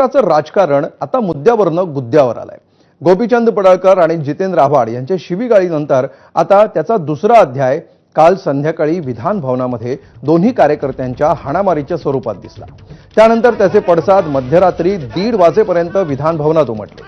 महाराष्ट्राचं राजकारण आता मुद्द्यावरनं गुद्द्यावर आलंय. गोपीचंद पडळकर आणि जितेंद्र आव्हाड यांच्या शिवीगाळीनंतर आता त्याचा दुसरा अध्याय काल संध्याकाळी विधान भवनामध्ये दोन्ही कार्यकर्त्यांच्या हाणामारीच्या स्वरूपात दिसला. त्यानंतर त्याचे पडसाद मध्यरात्री दीड वाजेपर्यंत विधान भवनात उमटले.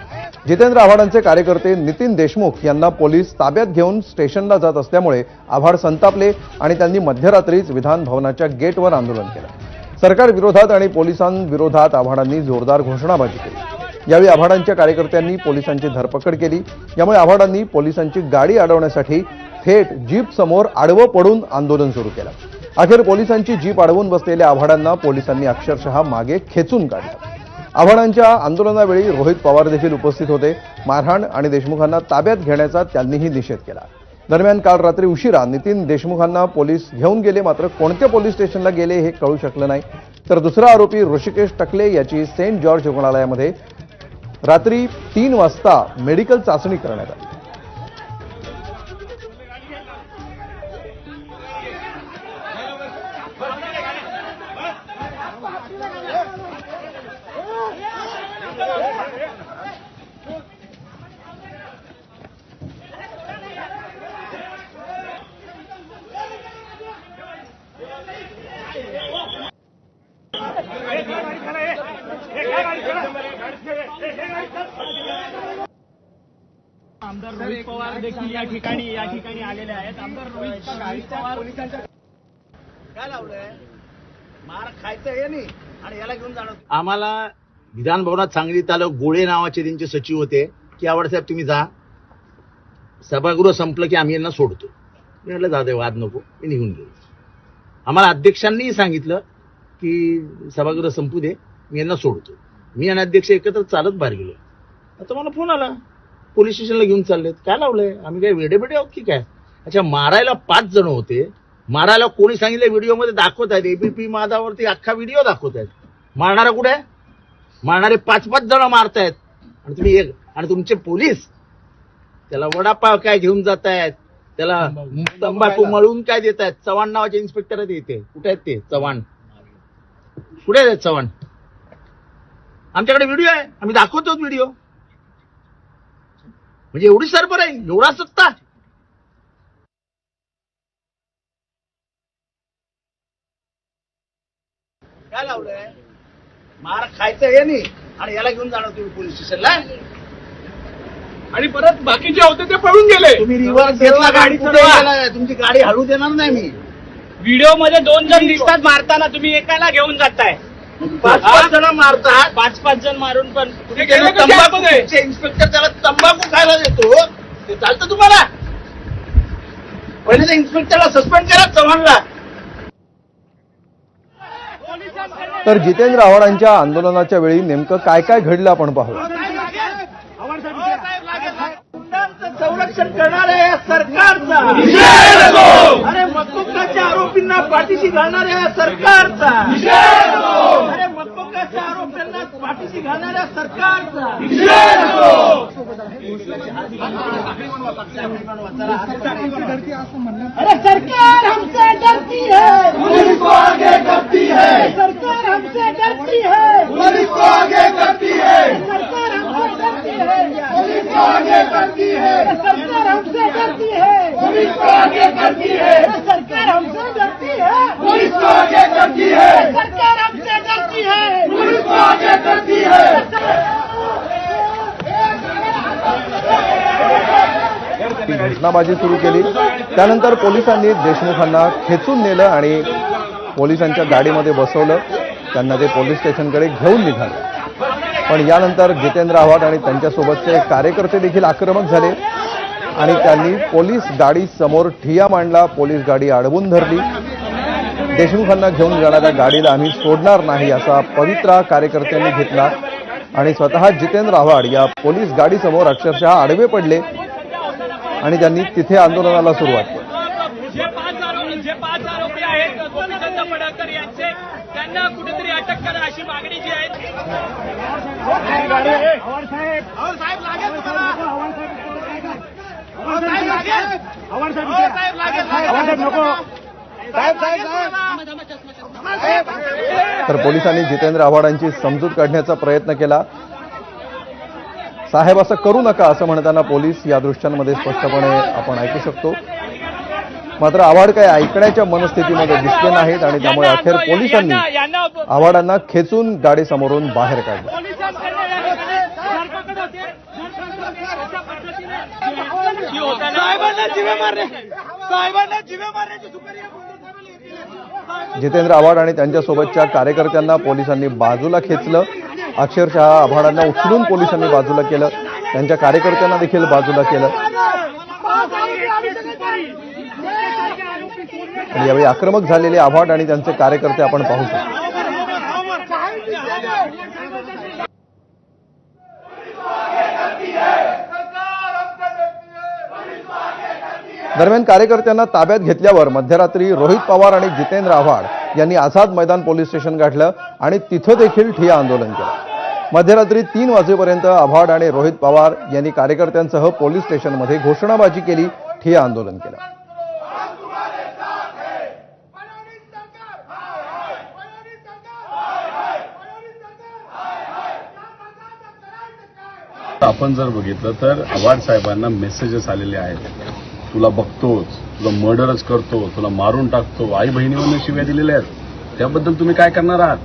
जितेंद्र आव्हाडांचे कार्यकर्ते नितीन देशमुख यांना पोलीस ताब्यात घेऊन स्टेशनला जात असल्यामुळे आव्हाड संतापले आणि त्यांनी मध्यरात्रीच विधान भवनाच्या गेटवर आंदोलन केलं. सरकार विरोधात आणि पोलिसांविरोधात आव्हाडांनी जोरदार घोषणाबाजी केली. यावेळी आव्हाडांच्या कार्यकर्त्यांनी पोलिसांची धरपकड केली. यामुळे आव्हाडांनी पोलिसांची गाडी अडवण्यासाठी थेट जीप समोर आडवं पडून आंदोलन सुरू केलं. अखेर पोलिसांची जीप अडवून बसलेल्या आव्हाडांना पोलिसांनी अक्षरशः मागे खेचून काढलं. आव्हाडांच्या आंदोलनावेळी रोहित पवार देखील उपस्थित होते. मारहाण आणि देशमुखांना ताब्यात घेण्याचा त्यांनीही निषेध केला. दरम्यान काल रात्री उशिरा नितीन देशमुखांना पोलीस घेऊन गेले मात्र कोणत्या पोलीस स्टेशनला गेले हे कळू शकलं नाही. तर दुसरा आरोपी ऋषिकेश टकले याची सेंट जॉर्ज रुग्णालयामध्ये रात्री तीन वाजता मेडिकल चाचणी करण्यात आली. आमदार रोहित पवार देखील या ठिकाणी या ठिकाणी आलेले आहेत. आमदार रोहित पवार. काय लावलंय? मार खायचं हे नाही. आणि याला घेऊन जाणं आम्हाला विधान भवनात सांगलीत आलं गोळे नावाचे त्यांचे सचिव होते. की आवड साहेब तुम्ही जा. सभागृह संपलं की आम्ही यांना सोडतो. मी म्हटलं जाऊ दे वाद नको. मी निघून गेलो. आम्हाला अध्यक्षांनीही सांगितलं की सभागृह संपू दे. मी यांना सोडतो. मी आणि अध्यक्ष एकत्र चालत बाहेर गेलो. आता मला फोन आला. पोलीस स्टेशनला घेऊन चाललेत. काय लावलंय? आम्ही काय वेडेबेडे आहोत की काय? अच्छा मारायला पाच जण होते. मारायला कोणी सांगितलं व्हिडिओमध्ये दाखवत आहेत. एबीपी माधावरती अख्खा व्हिडिओ दाखवत आहेत. मारणारा कुठे आहे? मारणारे पाच पाच जण मारतायत. आणि तुम्ही एक आणि तुमचे पोलीस त्याला वडापाव काय घेऊन जात आहेत त्याला तंबाखू मळून काय देत आहेत चव्हाण नावाचे इन्स्पेक्टर आहेत इथे. कुठे आहेत ते? चव्हाण. कुठे आहेत चव्हाण? आमच्याकडे व्हिडिओ आहे. आम्ही दाखवतो व्हिडिओ म्हणजे एवढी सरबर आहे. एवढा सत्ता. काय लावलंय? मार खायचं हे नाही. आणि याला घेऊन जाणं तुम्ही पोलीस स्टेशनला आणि परत बाकीचे होते ते पळून गेले. तुम्ही रिव्हर्स घेतला गाडी. तुमची गाडी हळू देणार नाही मी. व्हिडिओमध्ये दोन जण दिसतात मारताना. तुम्ही एकाला घेऊन जाताय. पाच पाच जण मारतात. पाच पाच जण मारून पण तंबाखू इन्स्पेक्टर त्याला तंबाखू खायला देतो. ते चालतं तुम्हाला. पहिले त्या इन्स्पेक्टरला सस्पेंड करा चव्हाणला. तर जितेंद्र आव्हाडांच्या आंदोलनाच्या वेळी नेमकं काय काय घडलं आपण पाहू. संरक्षण करणाऱ्या या सरकारचा. अरे मक्कोकाच्या आरोपींना पाठीशी घालणाऱ्या या सरकारचा. अरे आरोप त्यांना पाठीशी घालणाऱ्या सरकारचा. अरे सरकार हमसे डरती है. पुलिस को आगे करती है. सरकार हमसे डरती है. पुलिस को आगे करती है सरकार हमसे डरती है. पुलिस को आगे करती है सरकार हमसे डरती है पुलिस को आगे करती है सरकार हमसे डरती है पुलिस को आगे करती है सरकार हमसे डरती है पुलिस को आगे करती है ती घोषणाबाजी सुरू केली. त्यानंतर पोलिसांनी देशमुखांना खेचून नेलं आणि पोलिसांच्या गाडीमध्ये बसवलं. त्यांना ते पोलीस स्टेशनकडे घेऊन निघाले. पण यानंतर जितेंद्र आव्हाड आणि त्यांच्यासोबतचे कार्यकर्ते देखील आक्रमक झाले आणि त्यांनी पोलीस गाडी समोर ठिया मांडला. पोलीस गाडी अडवून धरली. देशमुखांना घेऊन जाणाऱ्या गाडीला आम्ही सोडणार नाही असा पवित्रा कार्यकर्त्यांनी घेतला. आणि स्वतः जितेंद्र आव्हाड या पोलीस गाडीसमोर अक्षरशः आडवे पडले. आणि त्यांनी तिथे आंदोलनाला सुरुवात केली. जे पाच आरोपी जे पाच आरोपी आहेत गोपीचंद पडळकर यांचे त्यांना कुठेतरी अटक करा अशी मागणी जी आहे. तर पोलिसांनी जितेंद्र आव्हाडांची समजूत काढण्याचा प्रयत्न केला. साहेब असं करू नका असं म्हणताना पोलीस या दृश्यांमध्ये स्पष्टपणे आपण ऐकू शकतो. मात्र आव्हाड काय ऐकण्याच्या मनस्थितीमध्ये दिसले नाहीत आणि त्यामुळे अखेर पोलिसांनी आव्हाडांना खेचून गाडीसमोरून बाहेर काढलं. जितेंद्र आव्हाड आणि त्यांच्यासोबतच्या कार्यकर्त्यांना पोलिसांनी बाजूला खेचलं. अक्षरशः आव्हाडांना उचलून पोलिसांनी बाजूला केलं. त्यांच्या कार्यकर्त्यांना देखील बाजूला केलं. आणि यावेळी आक्रमक झालेले आव्हाड आणि त्यांचे कार्यकर्ते आपण पाहू शकतो. दरम्यान कार्यकर्त्यांना ताब्यात घेतल्यावर मध्यरात्री रोहित पवार आणि जितेंद्र आव्हाड यांनी आझाद मैदान पोलीस स्टेशन गाठलं आणि तिथं देखील ठिय्या आंदोलन केलं. मध्यरात्री तीन वाजेपर्यंत आव्हाड आणि रोहित पवार यांनी कार्यकर्त्यांसह पोलीस स्टेशनमध्ये घोषणाबाजी केली ठिय्या आंदोलन केलं. आपण जर बघितलं तर आव्हाड साहेबांना मेसेजेस आलेले आहेत. तुला बघतोच तुला मर्डरच करतो तुला मारून टाकतो आई बहिणीवरून शिव्या दिलेल्या आहेत. त्याबद्दल तुम्ही काय करणार आहात?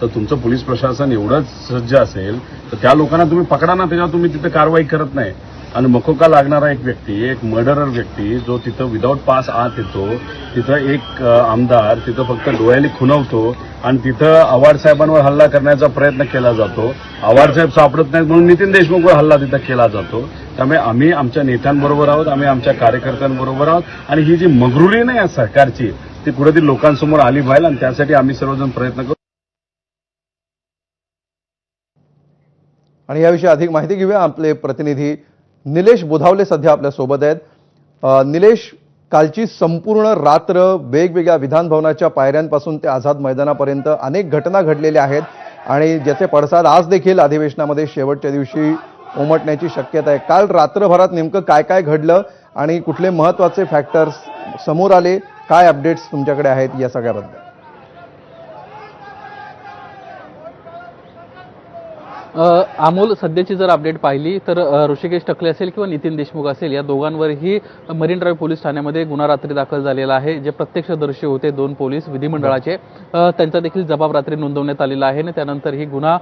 तर तुमचं पोलीस प्रशासन एवढंच सज्ज असेल तर त्या लोकांना तुम्ही पकडा ना त्याच्यावर तुम्ही तिथे कारवाई करत नाही. आणि मकोका लागणारा एक व्यक्ती एक मर्डरर व्यक्ती जो तिथं विदाऊट पास आत येतो तिथं एक आमदार तिथं फक्त डोळ्याने खुणवतो आणि तिथं आव्हाड साहेबांवर हल्ला करण्याचा प्रयत्न केला जातो. आव्हाड साहेब सापडत नाहीत म्हणून नितीन देशमुखवर हल्ला तिथं केला जातो. त्यामुळे आम्ही आमच्या नेत्यांबरोबर आहोत आम्ही आमच्या कार्यकर्त्यांबरोबर आहोत. आणि ही जी मगरुली नाही आहे सरकारची ती कुठेतरी लोकांसमोर आली व्हायला आणि त्यासाठी आम्ही सर्वजण प्रयत्न करू. आणि याविषयी अधिक माहिती घेऊया. आपले प्रतिनिधी निलेश बुधावले सध्या आपल्यासोबत आहेत. निलेश कालची संपूर्ण रात्र वेगवेगळ्या विधानभवनाच्या पायऱ्यांपासून ते आझाद मैदानापर्यंत अनेक घटना घडलेल्या आहेत. आणि ज्याचे पडसाद आज देखील अधिवेशनामध्ये शेवटच्या दिवशी उमटण्याची शक्यता आहे. काल रात्रभरात नेमकं काय काय घडलं आणि कुठले महत्त्वाचे फॅक्टर्स समोर आले? काय अपडेट्स तुमच्याकडे आहेत या सगळ्याबद्दल? अमोल सध्याची जर अपडेट पाहिली तर ऋषिकेश टकले असेल किंवा नितीन देशमुख असेल या दोघांवरही मरीन ड्राईव्ह पोलीस ठाण्यामध्ये गुन्हा रात्री दाखल झालेला आहे जे प्रत्यक्षदर्शी होते दोन पोलीस विधिमंडळाचे. त्यांचा देखील जबाब रात्री नोंदवण्यात आलेला आहे आणि त्यानंतर ही गुन्हा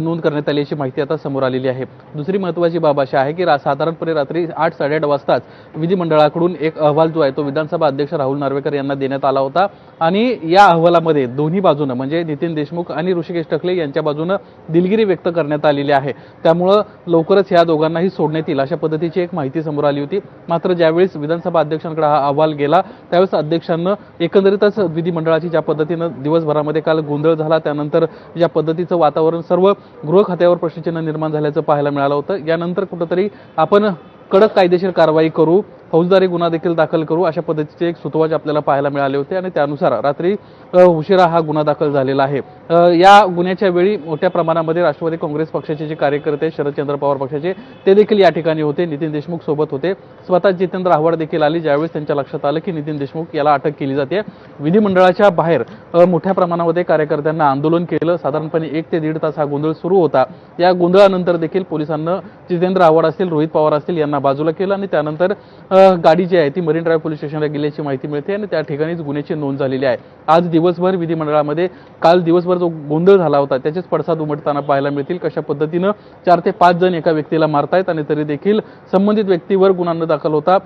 नोंद करण्यात आली अशी माहिती आता समोर आलेली आहे. दुसरी महत्वाची बाब अशी आहे की साधारणपणे रात्री आठ साडेआठ वाजताच विधिमंडळाकडून एक अहवाल जो आहे तो विधानसभा अध्यक्ष राहुल नार्वेकर यांना देण्यात आला होता. आणि या अहवालामध्ये दोन्ही बाजूनं म्हणजे नितीन देशमुख आणि ऋषिकेश टकले यांच्या बाजूनं दिलगिरी व्यक्त करण्यात आलेली आहे. त्यामुळं लवकरच या दोघांनाही सोडण्यात येईल अशा पद्धतीची एक माहिती समोर आली होती. मात्र ज्यावेळेस विधानसभा अध्यक्षांकडे हा अहवाल गेला त्यावेळेस अध्यक्षांनं एकंदरीतच विधिमंडळाची ज्या पद्धतीनं दिवसभरामध्ये काल गोंधळ झाला त्यानंतर ज्या पद्धतीचं वातावरण सर्व गृह खात्यावर प्रश्नचिन्ह निर्माण झाल्याचं पाहायला मिळालं होतं. यानंतर कुठंतरी आपण कडक कायदेशीर कारवाई करू फौजदारी गुन्हा देखील दाखल करू अशा पद्धतीचे एक सुतवाच आपल्याला पाहायला मिळाले होते आणि त्यानुसार रात्री उशिरा हा गुन्हा दाखल झालेला आहे. या गुन्ह्याच्या वेळी मोठ्या प्रमाणामध्ये राष्ट्रवादी काँग्रेस पक्षाचे जे कार्यकर्ते शरदचंद्र पवार पक्षाचे ते देखील या ठिकाणी होते. नितीन देशमुख सोबत होते. स्वतः जितेंद्र आव्हाड देखील आली. ज्यावेळेस त्यांच्या लक्षात आलं की नितीन देशमुख याला अटक केली जाते. विधिमंडळाच्या बाहेर मोठ्या प्रमाणामध्ये कार्यकर्त्यांना आंदोलन केलं. साधारणपणे एक ते दीड तास हा गोंधळ सुरू होता. या गोंधळानंतर देखील पोलिसांना जितेंद्र आव्हाड असतील रोहित पवार असतील यांना बाजूला केलं आणि त्यानंतर गाडी जी आहे ती मरीन ड्राईव्ह पोलीस स्टेशनला गेल्याची माहिती मिळते आणि त्या ठिकाणीच गुन्ह्याची नोंद झालेली आहे. आज दिवसभर विधिमंडळामध्ये काल दिवसभर जो गोंधळ झाला होता त्याचेच पडसाद उमटताना पाहायला मिळतील कशा पद्धतीनं चार ते पाच जण एका व्यक्तीला मारतायत आणि तरी देखील संबंधित व्यक्तीवर गुन्हा न दाखल होता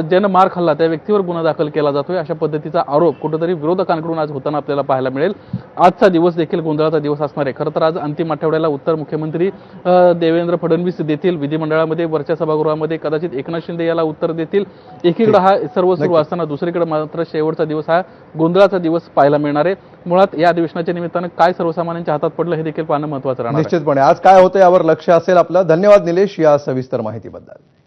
ज्यानं मार खाल्ला त्या व्यक्तीवर गुन्हा दाखल केला जातोय अशा पद्धतीचा आरोप कुठेतरी विरोधकांकडून आज होताना आपल्याला पाहायला मिळेल. आजचा दिवस देखील गोंधळाचा दिवस असणार आहे. खरं तर आज अंतिम आठवड्याला उत्तर मुख्यमंत्री देवेंद्र फडणवीस देतील. विधिमंडळामध्ये वरच्या सभागृहामध्ये कदाचित एकनाथ शिंदे याला उत्तर देतील. एकीकडे हा सर्व सुरू असताना दुसरीकडे मात्र शेवटचा दिवस हा गोंधळाचा दिवस पाहायला मिळणार आहे. मुळात या अधिवेशनाच्या निमित्तानं काय सर्वसामान्यांच्या हातात पडलं हे देखील पाहणं महत्वाचं राहणार आहे. निश्चितपणे. आज काय होतं यावर लक्ष असेल आपलं. धन्यवाद निलेश या सविस्तर माहितीबद्दल.